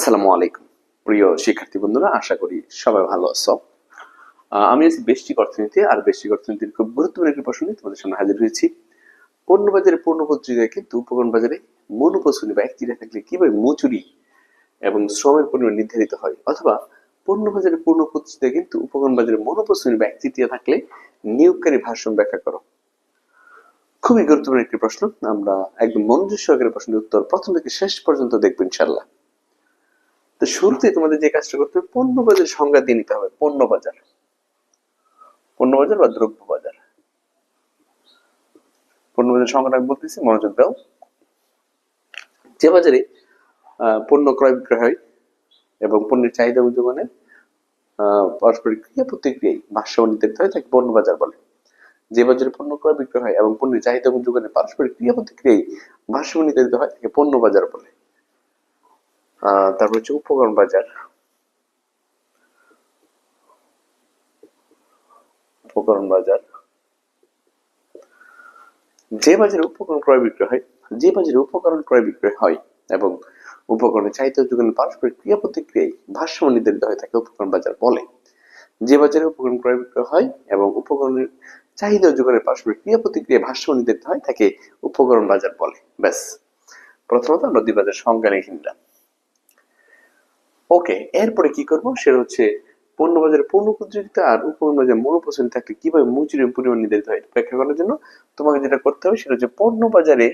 আসসালামু আলাইকুম। প্রিয় শিক্ষার্থী বন্ধুরা, আশা করি সবাই ভালো আছো। আমি আছি বেষ্টিক অর্থনীতি, আর বেষ্টিক অর্থনীতির খুব গুরুত্বপূর্ণ একটি প্রশ্ন নিয়ে তোমাদের সামনে হাজির হয়েছি। পণ্য বাজারে পণ্য পত্রিকায় কিন্তু উপকরণ বাজারে মনোপসুনি বা একচিরা থাকলে কীভাবে মজুরি এবং শ্রমের পরিমাণ নির্ধারিত হয়? অথবা পণ্য বাজারে পণ্য পত্রিকায় কিন্তু উপকরণ বাজারে মনোপসুনি বা একচিটিয়া থাকলে নিয়োগকারী ভাষণ ব্যাখ্যা করো। খুবই গুরুত্বপূর্ণ একটি প্রশ্ন। আমরা একদম মনোযোগ সহকারে প্রশ্নের উত্তর প্রথম থেকে শেষ পর্যন্ত দেখব ইনশাল্লাহ তো শুরুতে তোমাদের যে কাজটা করতে হবে পণ্য বাজার সংজ্ঞা দিয়ে নিতে হবে পণ্য বাজার পণ্য বাজার বা দ্রব্য বাজার পণ্য বাজার সংজ্ঞাটা আমি বলতেছি মনোযোগ দাও। যে বাজারে পণ্য ক্রয় বিক্রয় হয় এবং পণ্যের চাহিদা ও যোগানের আহ, পারস্পরিক ক্রিয়া প্রতিক্রিয়ায় ভাষ্য নির্ধারিত হয় তাকে পণ্য বাজার বলে। যে বাজারে পণ্য ক্রয় বিক্রয় হয় এবং পণ্যের চাহিদা এবং যোগানের পারস্পরিক ক্রিয়া প্রতিক্রিয়ায় ভাষ্য নির্ধারিত হয় তাকে পণ্য বাজার বলে। তারপর হচ্ছে উপকরণ বাজার। উপকরণ বাজার। যে বাজারে উপকরণ ক্রয় বিক্রয় হয়, যে বাজারে উপকরণ ক্রয় বিক্রয় হয় এবং উপকরণের চাহিদা যোগানের পারস্পরিক ক্রিয়া প্রতিক্রিয়ায় ভারসাম্য নির্ধারিত হয় তাকে উপকরণ বাজার বলে। যে বাজারে উপকরণ ক্রয় বিক্রয় হয় এবং উপকরণের চাহিদা যোগানের পারস্পরিক ক্রিয়া প্রতিক্রিয়ায় ভারসাম্য নির্ধারিত হয় তাকে উপকরণ বাজার বলে। ব্যাস। প্রথমত আমরা দুই বাজার সংজ্ঞা লিখে নিলাম। ওকে এরপরে কি করব? সেটা হচ্ছে পণ্য বাজারে পণ্য প্রতিযোগিতা আর উপকরণ বাজারে মনোপসন্দ থাকলে কীভাবে মজুরির পরিমাণ নির্ধারিত হয় ব্যাখ্যা করার জন্য তোমাকে যেটা করতে হবে সেটা হচ্ছে পণ্য বাজারে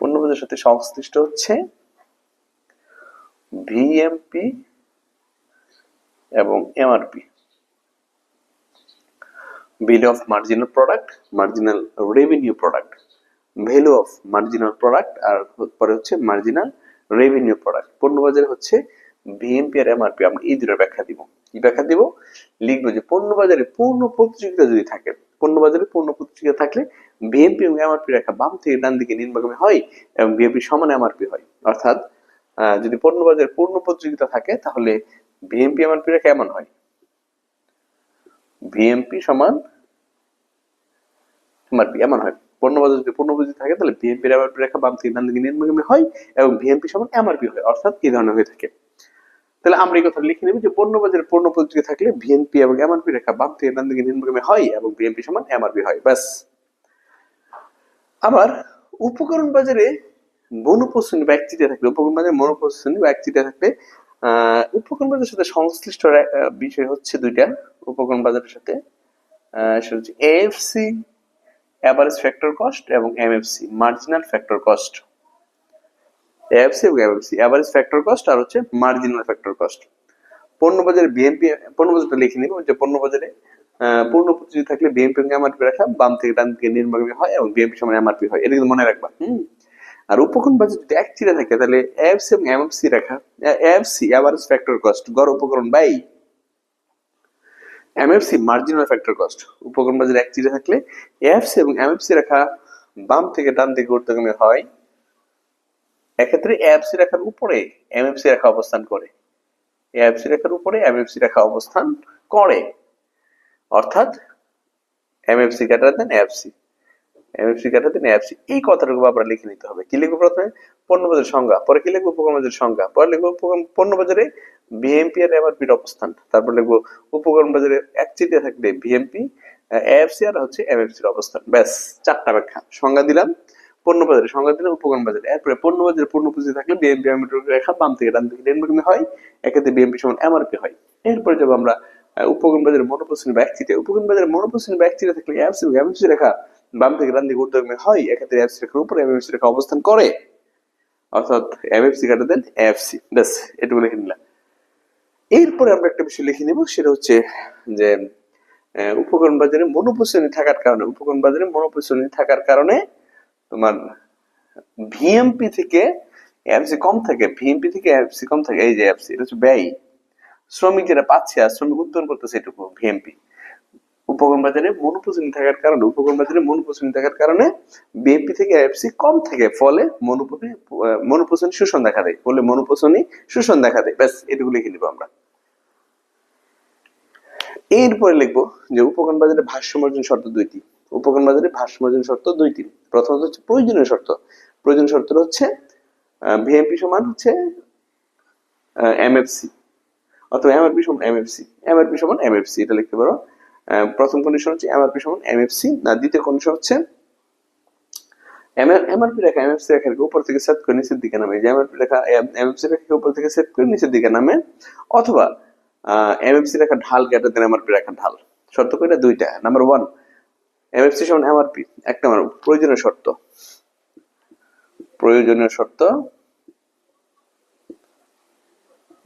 পণ্য বাজারের সাথে সংশ্লিষ্ট হচ্ছে ভিএমপি এবং MRP bill of marginal product marginal revenue product value of marginal product আর পরে হচ্ছে মার্জিনাল রেভিনিউ প্রোডাক্ট পণ্য বাজারে হচ্ছে ভিএমপি আর এমআরপি আমরা এই দুটোর ব্যাখ্যা দিব। কি ব্যাখ্যা দিব? লিখব যে পণ্য বাজারে পূর্ণ প্রতিযোগিতা যদি থাকে পণ্য বাজারে পূর্ণ প্রতিযোগিতা থাকলে ভিএমপি এবং এমআরপি রেখা বাম থেকে ডান দিকে নিম্নগামী হয় এবং ভিএমপি সমান এমআরপি হয়। অর্থাৎ যদি পণ্য বাজারে পূর্ণ প্রতিযোগিতা থাকে, তাহলে ভিএমপি এমআরপি রেখা এমন হয়। ভিএমপি সমান এমআরপি এমন হয়। পণ্য বাজার যদি পণ্য পুঁজি থাকে তাহলে বিএনপি এর এমআরপি রেখা বাম থেকে ডান দিকে নিম্নগামী হয় এবং বিএনপি সমান এমআরপি হয়, অর্থাৎ এই ধরনের হয়ে থাকে। তাহলে আমরা এই কথা লিখে নেব যে পণ্য বাজারে পণ্য পুঁজি থাকলে বিএনপি এবং এমআরপি রেখা বাম থেকে ডান দিকে নিম্নগামী হয় এবং বিএনপি সমান এমআরপি হয়, ব্যাস। আবার উপকরণ বাজারে মনোপসন্দ বা একচিটে থাকলে, উপকরণ বাজারে মনোপসন্দ বা একচিটে থাকলে উপকরণ বাজারের সাথে সংশ্লিষ্ট বিষয় হচ্ছে দুইটা। উপকরণ বাজারের সাথে সেটা হচ্ছে এএফসি অ্যাভারেজ ফ্যাক্টর কস্ট এবং MFC marginal factor cost AFC এবং এমএফসি অ্যাভারেজ ফ্যাক্টর কস্ট আর হচ্ছে মার্জিনাল ফ্যাক্টর কস্ট পণ্য বাজারে বিএমপি পণ্য বাজারটা লিখে নিব যে পণ্য বাজারে পূর্ণ প্রতিযোগী থাকলে বিএমপি এমআরপি রাখা বাম থেকে ডান দিকে নির্মাণী হয় এবং বিএমপি সমান এমআরপি হয়। এটা কিন্তু মনে রাখবা, হুম? আর উপকরণ বাজার যদি এক চিরে থাকে, তাহলে এএফসি এবং এমএফসি রাখা এএফসি অ্যাভারেজ ফ্যাক্টর কস্ট গড় উপকরণ, by. MFC marginal factor cost উপকরণ বাজারে এক চিরে থাকলে এএফসি এবং এমএফসি রেখা বাম থেকে ডান দিকে ঊর্ধ্বগামী হয়। এক্ষেত্রে এএফসি রেখার উপরে এমএফসি রেখা অবস্থান করে। এএফসি রেখার উপরে এমএফসি রেখা অবস্থান করে। অর্থাৎ MFC greater than AFC MFC greater than AFC এই কথাটুকু আমরা লিখে নিতে হবে। কি লিখব প্রথমে? পণ্য বাজার সংজ্ঞা। পরে কি লিখব? উপকরণ বাজার সংজ্ঞা। পরে লিখব পণ্য বাজারে বিএমপি আর এমআরপির অবস্থান। তারপর লিখব উপকরণ বাজারে একচিতে থাকলে বিএমপি এএফসি আর হচ্ছে এমএফসির অবস্থান। ব্যাস, চারটা ব্যাখ্যা। সংজ্ঞা দিলাম, পণ্য বাজারে সংজ্ঞা দিলাম, উপকরণ বাজারে। এরপরে পণ্য বাজারে পণ্য পুঁজি থাকলে বিএমপি রেখা বাম থেকে ডান থেকে হয় এক্ষেত্রে বিএমপি সমান এমআরপি হয়। এরপরে যাব আমরা উপকরণ বাজারে উপকরণ বাজারে থাকলে এফসি এমএফসি রেখা বাম থেকে ডান দিকে হয় এফসি রেখার এমএফসি রেখা অবস্থান করে। অর্থাৎ এমএফসি কাটা দেন এফসি ব্যাস, এটুকু লিখে নিলাম। এরপরে আমরা একটা বিষয় লিখে নিব, সেটা হচ্ছে যে উপকরণ বাজারে মনোপসনী থাকার কারণে, উপকরণ বাজারে মনোপসনী থাকার কারণে তোমার ভিএমপি থেকে এফসি কম থাকে ভিএমপি থেকে এফসি কম থাকে, এই যে এফসি এটা হচ্ছে ব্যয়। শ্রমিক যেটা পাচ্ছে আর শ্রমিক উত্তোলন করতেছে এটুকু ভিএমপি উপকরণ বাজারে মনোপসনী থাকার কারণে, উপকরণ বাজারে মনোপসনী থাকার কারণে বিএনপি থেকে এফসি কম থাকে, ফলে মনোপসনী মনোপসনী শোষণ দেখা দেয়, ফলে মনোপসনী শোষণ দেখা দেয়। ব্যাস, এটুকু লিখে নিব আমরা। এরপরে লিখব যে উপকরণ বাজারে ভাষ্য মার্জন শর্ত দুইটি। উপকরণ বাজারে ভাষ্য মার্জন শর্ত দুইটি। প্রথমত হচ্ছে প্রয়োজনীয় শর্ত। প্রয়োজন শর্ত হচ্ছে ভিএমপি সমান হচ্ছে এমএফসি অথবা এমআরপি সমান এমএফসি এমআরপি সমান এমএফসি এটা লিখতে পারো। প্রথম কন্ডিশন হচ্ছে এমআরপি সমান এমএফসি না, দ্বিতীয় কন্ডিশন হচ্ছে এমআরপি রেখা এমএফসি রেখাকে উপর থেকে সেট করে নিচের দিকে নামে। যে এমআরপি রেখা এমএফসি রেখাকে উপর থেকে সেট করে নিচের দিকে নামে। অথবা এমএফসি রেখা ঢাল গ্রেটার দেন এমআরপি রেখা ঢাল। শর্ত কয়টা দুইটা। নাম্বার ওয়ান এমএফসি সমান এমআরপি এক প্রয়োজনীয় শর্ত। প্রয়োজনীয় শর্ত,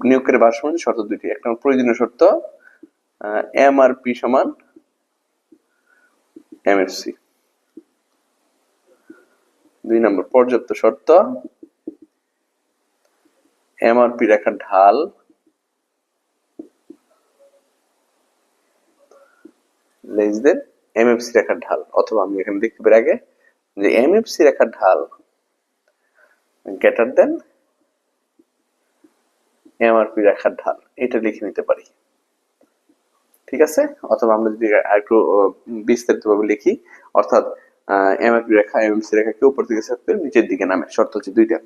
নিয়োগকারী শর্ত দুইটি। এক নম্বর, প্রয়োজনীয় শর্ত এমআরপি সমান এমএফসি দুই নম্বর, পর্যাপ্ত শর্ত এমআরপি রেখার ঢাল লেস দেন এমএফসি রেখার ঢাল, অথবা আমি এখানে দেখতে পারি আগে যে এমএফসি রেখার ঢাল দেন এমআরপি রেখার ঢাল, এটা লিখে নিতে পারি। ঠিক আছে? অথবা আমরা যদি একটু বিস্তারিত ভাবে লিখি, অর্থাৎ রেখা রেখাকে উপর থেকে নিচের দিকে নামে, শর্ত হচ্ছে দুইটা।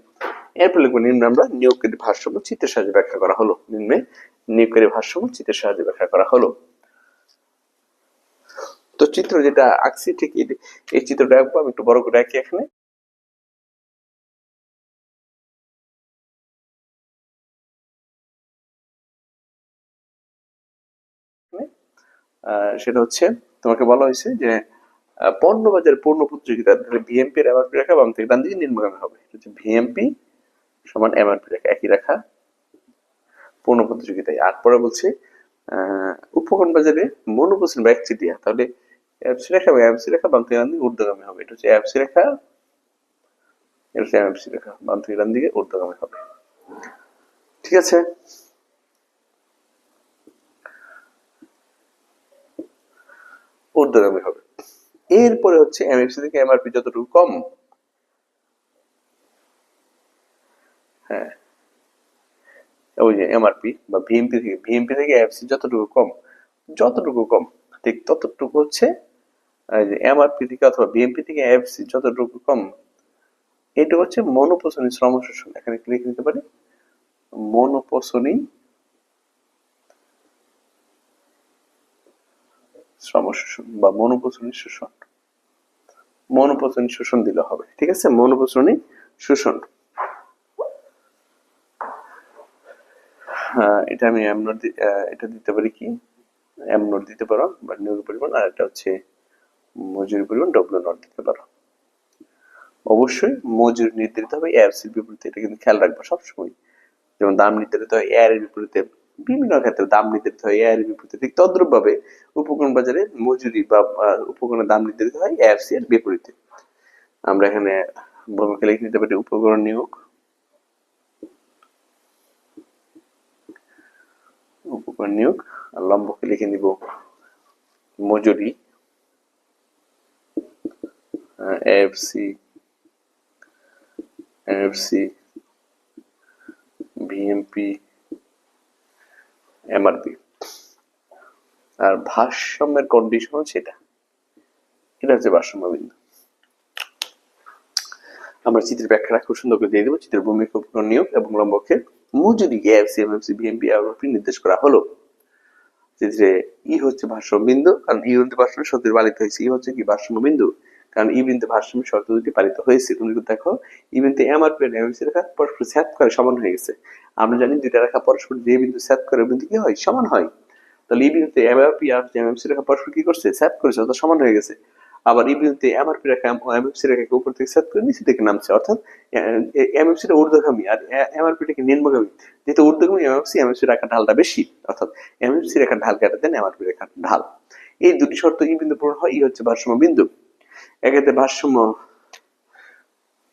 এরপর লিখব নিম্নে আমরা নিয়োগকারী ভারসাম্য চিত্রের সাহায্যে ব্যাখ্যা করা হলো। নিম্নে নিয়োগকারী ভারসাম্য চিত্রের সাহায্যে ব্যাখ্যা করা হলো। তো চিত্র যেটা আঁকছি, ঠিক এই- চিত্রটা আঁকবো, আমি একটু বড় করে আঁকি এখানে। সেটা হচ্ছে, তোমাকে বলা হয়েছে যে পণ্য বাজার পূর্ণ প্রতিযোগিতা ভিএমপি এর এমআরপি রেখা বাম থেকে ডান দিকে নিম্নগামী হবে। হচ্ছে ভিএমপি সমান এমআরপি রেখা, একই রেখা। পূর্ণ প্রতিযোগিতায়, আর পরে বলছে উপকরণ বাজারে মনোপসন বা একচিটিয়া, তাহলে এফসি রেখা বা এমসি রেখা বাম থেকে ডান দিকে ঊর্ধ্বগামী হবে। এটা হচ্ছে এফসি রেখা, এটা হচ্ছে এমএফসি রেখা, বাম থেকে দিকে ঊর্ধ্বগামী হবে। ঠিক আছে? ঊর্ধ্বগামী হবে। এরপরে হচ্ছে এমএফসি থেকে এমআরপি যতটুকু কম হ্যাঁ ওই যে এমআরপি বা ভিএমপি থেকে ভিএমপি থেকে এফসি যতটুকু কম যতটুকু কম, ঠিক ততটুকু হচ্ছে এমআরপি থেকে অথবা বিএমপি থেকে এফসি যতটুকু কম এটা হচ্ছে শ্রম শোষণ। এখানে লিখে নিতে পারি। শ্রম শোষণ বা মনোপোষণী শোষণ। মনোপোষণী শোষণ দিলে হবে, ঠিক আছে? মনোপোষণী শোষণ। হ্যাঁ এটা আমি এটা দিতে পারি কি? এম নোট দিতে পারো, বা নিয়োগ পরিমাণ, আর এটা হচ্ছে মজুরি পরিমাণ ডব্লিউ নোট দিতে পারো। অবশ্যই মজুরি নির্ধারিত হবে এফসির বিপরীতে, এটা কিন্তু খেয়াল রাখব সবসময়। যেমন দাম নির্ধারিত হয় এর বিপরীতে, বিভিন্ন ক্ষেত্রে দাম নির্ধারিত হয় এর বিপরীতে। ঠিক তদ্রুপ ভাবে উপকরণ বাজারে মজুরি বা উপকরণের দাম নির্ধারিত হয় এফসি এর বিপরীতে। আমরা এখানে ভূমিকা লিখে নিতে পারি উপকরণ নিয়োগ। উপকরণ নিয়োগ, আর লম্বকে লিখে নিব মজুরি। FC FC VMP MRP. আর ভারসাম্যের কন্ডিশন হচ্ছে এটা। এটা হচ্ছে ভারসাম্য বিন্দু। আমরা চিত্রের ব্যাখ্যা খুব সুন্দর করে দিয়ে দেবো। চিত্রের ভূমিকা নিয়োগ এবং লম্বকে মজুরি এফসি এমএফসি ভিএমপি এমআরপি নির্দেশ করা হলো, চিত্রে ই হচ্ছে ভারসাম্য বিন্দু, কারণ ই বিন্দু ভারসাম্য শর্তের পালিত হয়েছে। ই হচ্ছে কি? ভারসাম্য বিন্দু। কারণ ই বিন্দু ভারসাম্য শর্ত দুটি পালিত হয়েছে। তুমি দেখো ই বিন্দু এমআরপি আর এমএমসি রেখা পরস্পর স্যাত করে সমান হয়ে গেছে। আমরা জানি দুইটা রেখা পরস্পর যে বিন্দু স্যাত করে বিন্দু কি হয়? সমান হয়। তাহলে ই বিন্দুতে এমআরপি আর এমএমসি রেখা পরস্পর কি করছে? স্যাত করেছে, অর্থাৎ সমান হয়ে গেছে। আবার এই বিন্দুতে এমআরপি রেখা এমএমসি রেখাকে উপর থেকে স্যাত করে নিচে থেকে নামছে, অর্থাৎ এমএমসি টা ঊর্ধ্বগামী আর এমআরপি টা কি নিম্নগামী? যেহেতু ঊর্ধ্বগামী এমএমসি এমএমসি রেখার ঢালটা বেশি, অর্থাৎ এমএমসি রেখার ঢাল কেটে দেন এমআরপি রেখার ঢাল। এই দুটি শর্ত ই বিন্দু পূরণ হয় ই হচ্ছে ভারসাম্য বিন্দু। এক্ষেত্রে ভারসাম্য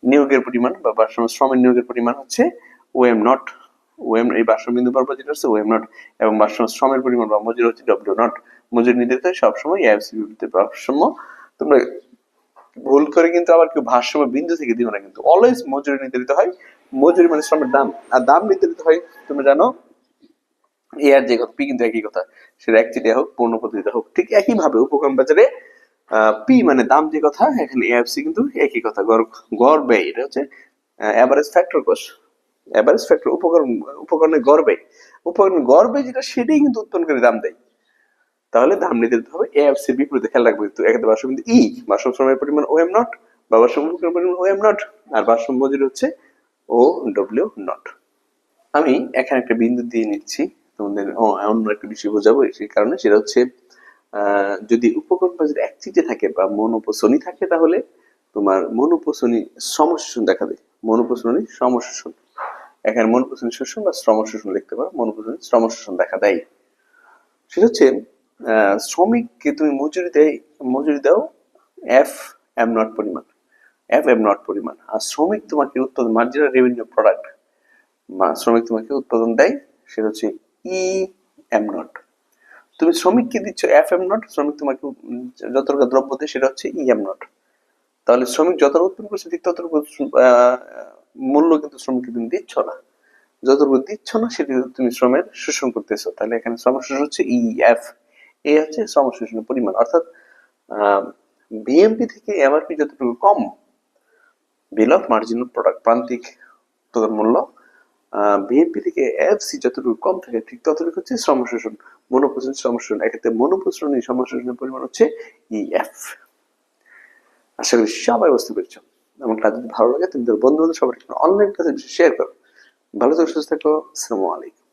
নিয়োগের পরিমাণ বা ভারসাম্য শ্রমের নিয়োগের পরিমাণ হচ্ছে ওএম নট। ওএম এই ভারসাম্য বিন্দু বরাবর যেটা হচ্ছে ওএম নট এবং ভারসাম্য শ্রমের পরিমাণ বা মজুরি হচ্ছে ডব্লিউ নট। মজুরি নির্ধারিত সবসময় এফসি বিপরীতে ভারসাম্য। তোমরা ভুল করে কিন্তু আবার কেউ ভারসাম্য বিন্দু থেকে দিও না কিন্তু অলওয়েজ মজুরি নির্ধারিত হয়। মজুরি মানে শ্রমের দাম। আর দাম নির্ধারিত হয় তুমি জানো এ আর যে কথা পি কিন্তু একই কথা। সেটা একচিটিয়া হোক, পূর্ণ পদ্ধতিতে হোক, ঠিক একইভাবে উপকরণ বাজারে পি মানে দাম যে কথা, এখানে এএফসি কিন্তু একই কথা। গড় ব্যয়, এটা হচ্ছে average factor cost average factor উপকরণ, উপকরণের গড় ব্যয়। উপকরণের গড় ব্যয় যেটা, সেটাই কিন্তু উৎপন্নকারী দাম দেয়। তাহলে দাম দিতে হবে এএফসি বিপরীতে। খেয়াল রাখবে, কিন্তু এক্ষেত্রে বাসম কিন্তু ই বাসম শ্রমের পরিমাণ ও এম নট বা উপকরণের পরিমাণ ও এম নট আর বাসম মজুরি হচ্ছে ও ডব্লিউ নট আমি এখানে একটা বিন্দু দিয়ে নিচ্ছি। তোমাদের অন্য একটা বিষয় বোঝাবো, সেই কারণে সেটা হচ্ছে যদি উপকরণ বাজার এক চিটে থাকে বা মনোপোষণী থাকে তাহলে তোমার মনোপোষণী সমশোষণ দেখা দেয়। মনোপোষণী সমশোষণ এখানে মনোপোষণী শোষণ বা শ্রম শোষণ লিখতে পারো মনোপোষণী শ্রম শোষণ দেখা দেয়। সেটা হচ্ছে শ্রমিককে তুমি মজুরি দেয়, মজুরি দাও এফ এম নট পরিমাণ। এফ এম নট পরিমাণ। আর শ্রমিক তোমাকে উৎপাদন মার্জিনাল রেভিনিউ প্রোডাক্ট শ্রমিক তোমাকে উৎপাদন দেয়, সেটা হচ্ছে ই এম নট তুমি শ্রমিককে দিচ্ছ? এফ এম নট শ্রমিক তোমাকে যত দ্রব্য দেয় সেটা হচ্ছে ই এম নট তাহলে শ্রমিক যত উৎপন্ন করছে ঠিক ততটুকু মূল্য কিন্তু শ্রমিককে তুমি দিচ্ছ না। যতটুকু দিচ্ছ না, সেটা তুমি শ্রমের শোষণ করতেছো। তাহলে এখানে শ্রম শোষণ হচ্ছে ই এফ এ হচ্ছে শ্রম শোষণের পরিমাণ। অর্থাৎ বিএমপি থেকে এমআরপি যতটুকু কম বিল অফ মার্জিনাল প্রোডাক্ট প্রান্তিক মূল্য বিএমপি থেকে এফসি যতটুকু কম থাকে, ঠিক ততটুকু হচ্ছে শ্রম শোষণ। মনোপোষণ সমস্যা এক্ষেত্রে সমস্যা শ্রম শোষণের পরিমাণ হচ্ছে ইএফ আশা করি সবাই বুঝতে পেরেছ। আমার তার যদি ভালো লাগে, তুমি বন্ধু বান্ধব সবার অনলাইন ক্লাসে শেয়ার করো। ভালো থাকো, সুস্থ থাকো, আসসালামু আলাইকুম।